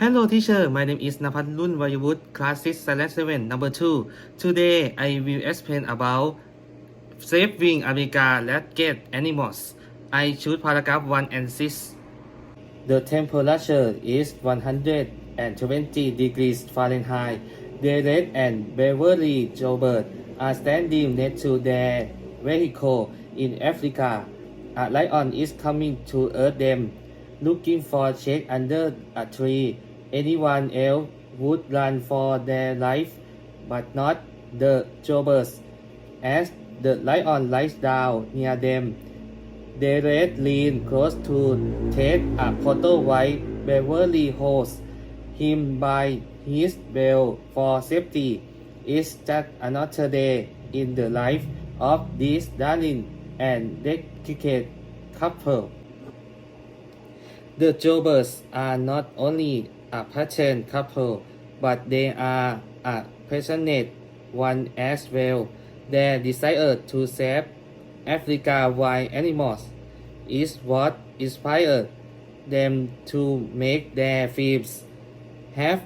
Hello teacher, my name is Napadlun Vayavut, class 6, select 7, number 2. Today I will explain about saving America Let's get animals. I choose paragraph 1 and 6. The temperature is 120 degrees Fahrenheit. Derek and Beverly Joubert are standing next to their vehicle in Africa. A lion is coming to earth them, looking for shade under a tree. Anyone else would run for their life, but not the Jouberts. As the lion lies down near them, they Derek leans close to take a photo while Beverly holds him by his belt for safety. It's just another day in the life of this darling and delicate couple. The Jobbers are not only a pattern couple, but they are a passionate one as well. Their desire to save Africa wild animals is what inspired them to make their films, have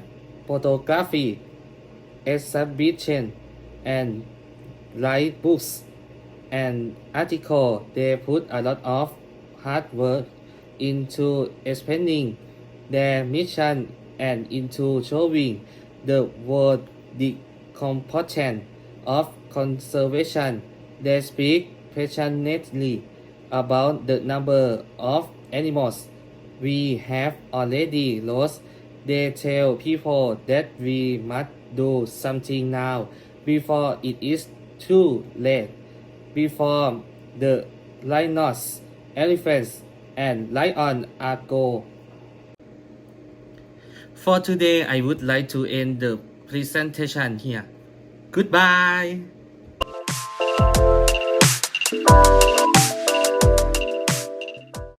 photography, exhibition, and write books and article. They put a lot of hard work into expanding their mission and into showing the world the importance of conservation. They speak passionately about the number of animals we have already lost. They tell people that we must do something now before it is too late. Before the rhinos, elephants, and lions are gone. For today, I would like to end the presentation here. Goodbye.